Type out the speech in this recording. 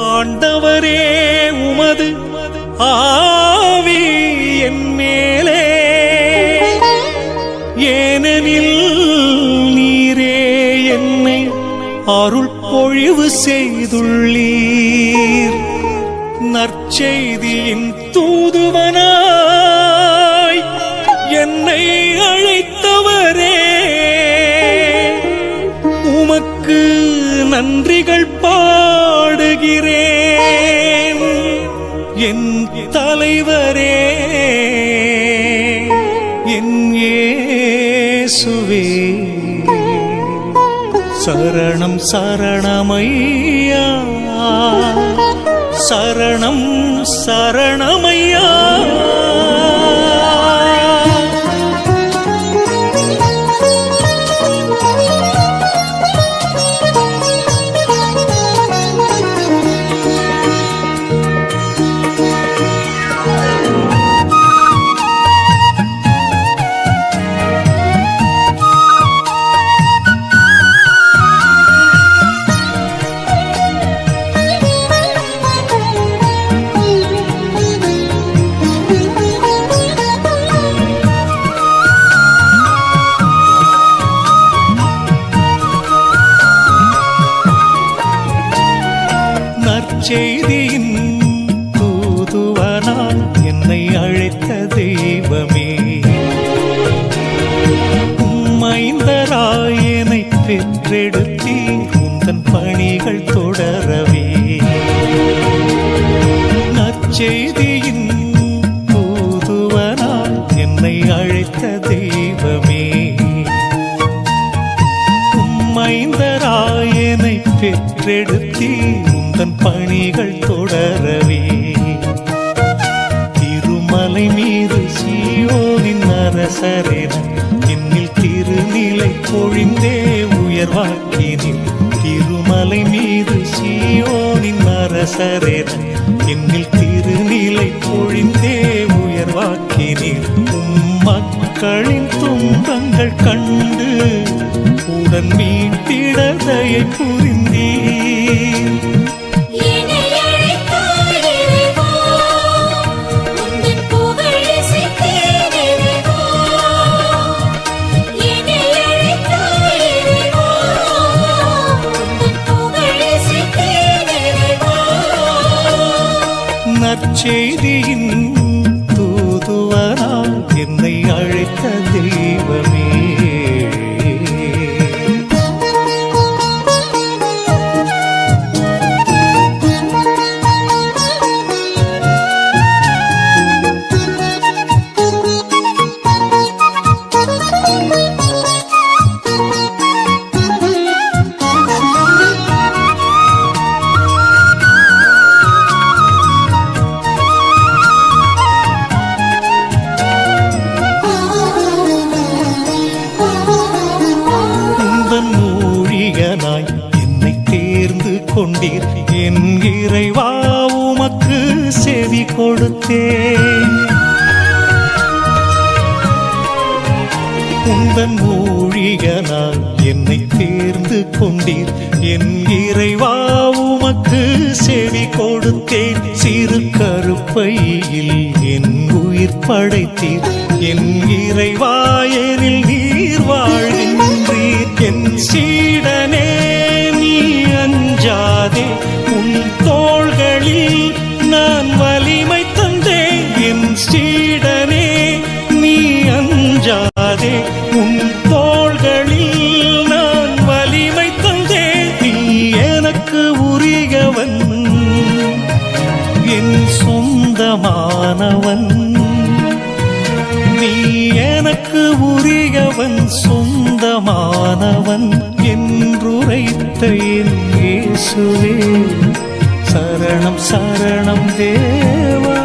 ஆண்டவரே உமது ஆவி என் மேலே. ஏனெனில் நீரே என்னை அருள் பொழிவு செய்துள்ளீர். நற்செய்தியின் தூதுவனாய் என்னை அழைத்தவரே. உமக்கு நன்றிகள் பா பாடுகிறேன் என் தலைவரே என் இயேசுவே. சரணம் சரணமையா. சரணம் சரணமையா. நற்செய்தியின் தூதுவனால் என்னை அழைத்த தெய்வமே. உம்மைந்தராயனை பெற்றெடுத்தி உந்தன் பணிகள் தொடரவே. நற்செய்தியின் தூதுவனால் என்னை அழைத்த தெய்வமே. உம்மைந்தராயனை பெற்றெடுத்தீ தன் பணிகள் தொடரவே. திருமலை மீது சீயோனின் அரசரென என்னில் திருநிலை பொழிந்தே உயர்வாக்கினில் திருமலை மீது சீயோனின் அரசரென என்னில் திருநிலை பொழிந்தே உயர்வாக்கினில் மக்களின் துன்பங்கள் கண்டு உடன் மீட்டிடதையை புரிந்தீர். அழைத்த கொண்டீர். என் இறைவா உமக்கு செவி கொடுத்தேன். உந்தன் ஊழியனால் என்னை தேர்ந்து கொண்டீர். என் இறைவா உமக்கு செவி கொடுத்தேன். சிறு கருப்பையில் என் உயிர் படைத்தீர். என் இறைவா எனில் நான் வலிமை தந்தேன். என் சீடனே நீ அஞ்சாதே. உன் தோள்களில் நான் வலிமை தந்தேன். நீ எனக்கு உரியவன். என் சொந்தமானவன். நீ எனக்கு உரியவன். சொந்தமானவன். என்றுரைத்த என் இயேசுவே. சரணம் சரணம் தேவா